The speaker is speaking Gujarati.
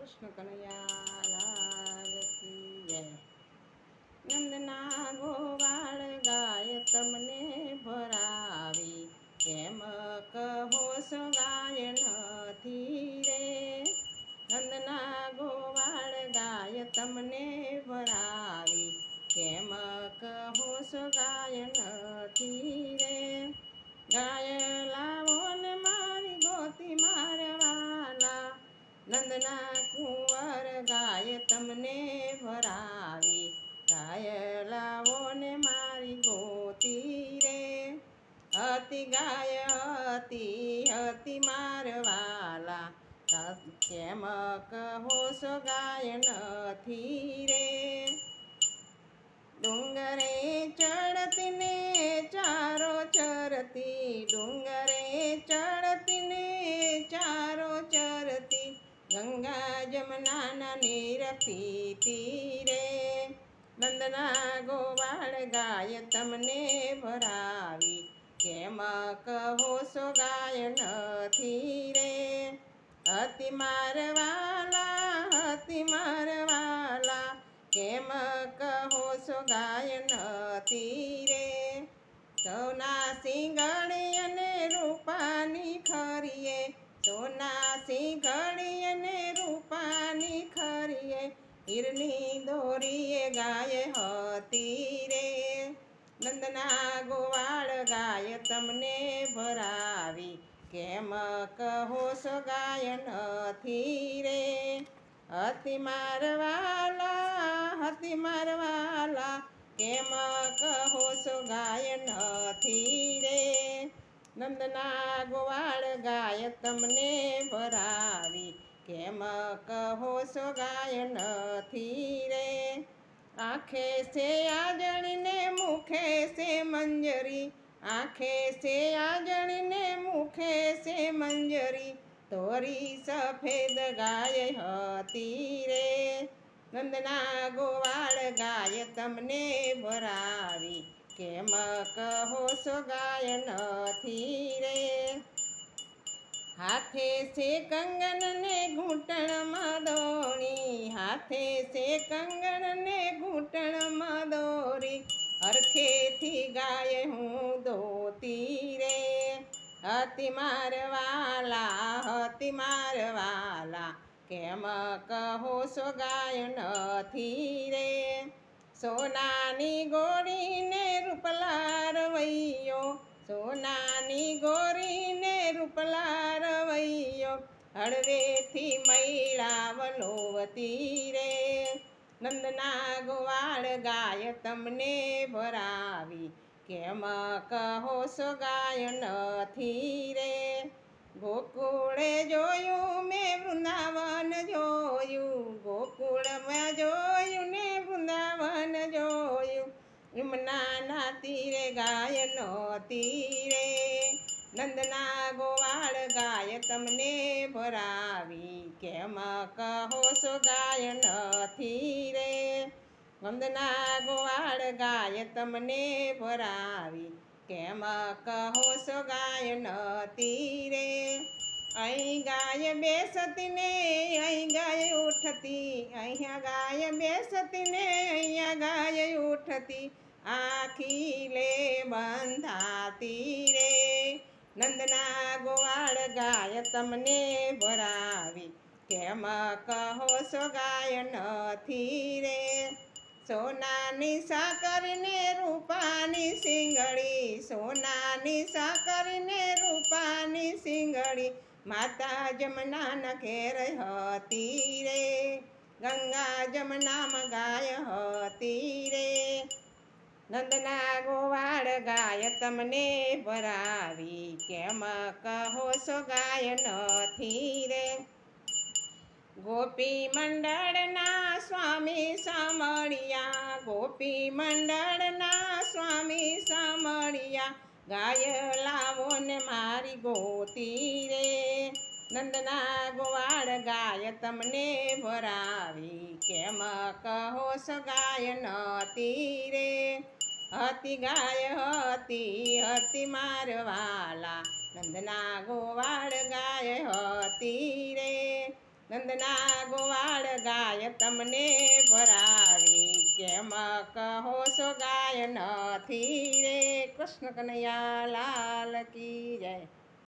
કૃષ્ણ કનૈયા કી જય. નંદના ગોવાળ ગાય તમને ભરાવી. કેમ કહો સો ગાય નથી રે? નંદના ગોવાળ ગાય તમને ભરાવી. કેમ કહો સો ગાય નથી રે? ગાય લાવો ને મારી ગોતી મારવાલા નંદના ગાય હતી હતી મારવાલા કેમ કહો છો ગાય નથી રે? ડુંગરે ચડતી ને ચારો ચરતી, ડુંગરે ચડતી ને ચારો ચરતી, ગંગા જમનાના નીર પીતી રે. નંદના ગોવાળ ગાય તમને ભરાવી કેમ કહો છો ગાય નથી રે હતી મારવાલા હતી મારવાલા, કેમ કહો છો ગાય નથી રે સોના સિંગણી અને રૂપાની ખરીએ, સોના સિંગણી અને રૂપાની ખરીએ, હીરની દોરીએ ગાય હતી રે. નંદના ગોવાળ ગાય તમને ભરાવી. કેમ કહો સો ગાય નથી રે? હતી મારવાલા હતી મારવાલા. કેમ કહો સો ગાય નથી રે? નંદના ગોવાળ ગાય તમને ભરાવી. કેમ કહો સો ગાય નથી રે? આંખે છે આજણીને મુખે છે મંજરી. આંખે છે આજણીને મુખે છે મંજરી. તોરી સફેદ ગાય હતી રે. નંદના ગોવાળ ગાય તમને ભરાવી. કેમ કહો છો ગાય નથી રે? હાથે છે કંગનને ઘૂંટણમાં દોણી. હાથે છે કંગનને હરખેથી ગાય હું ધોતી રે. હતી મારવાલા હતી મારવાલા, કેમ કહો સો ગાય નથી રે? સોનાની ગોરીને રૂપલાર વૈયો સોનાની ગોરીને રૂપલાર વૈયો હળવેથી મૈળા વલોવતી રે. નંદના ગોવાળ ગાય તમને ભરાવી. કેમ કહો સો ગાય નથી રે? ગોકુળે જોયું મેં વૃંદાવન જોયું. ગોકુળમાં જોયું ને વૃંદાવન જોયું. યમુનાના તીરે ગાય નહોતી રે. નંદના ગોવાળ ગાય તમને ભરાવી. કેમ કહો છો ગાય નથી રે? નંદના ગોવાળ ગાય તમને ભરાવી. કેમ કહો છો ગાય નતી રે? અહીં ગાય બેસતી ને અહીં ગાય ઉઠતી, અહીંયા ગાય બેસતી ને અહીંયા ગાય ઉઠતી. આખી લે બંધાતી રે. નંદના ગોવાળ ગાય તમને ભરાવી. કેમ કહો છો ગાય નથી રે? સોનાની સાકરને રૂપાની સિંગડી સોનાની સાકરને રૂપાની સિંગડી માતા જમનાના ઘેર હતી રે. ગંગા જમનામાં ગાય હતી રે. નંદના ગોવાળ ગાય તમને ભરાવી. કેમ કહો છો ગાય નથી રે? ગોપી મંડળના સ્વામી સામળિયા ગોપી મંડળના સ્વામી સામળિયા ગાય લાવો ને મારી ગોતી રે. નંદના ગોવાળ ગાય તમને ભરાવી. કેમ કહો સગાય ગાય નતી રે? હતી ગાય હતી હતી મારવાલા. નંદના ગોવાળ ગાય હતી રે. નંદના ગોવાળ ગાય તમને ભરાવી. કેમ કહો છો ગાય નથી રે? કૃષ્ણ કનૈયા લાલ કી જય.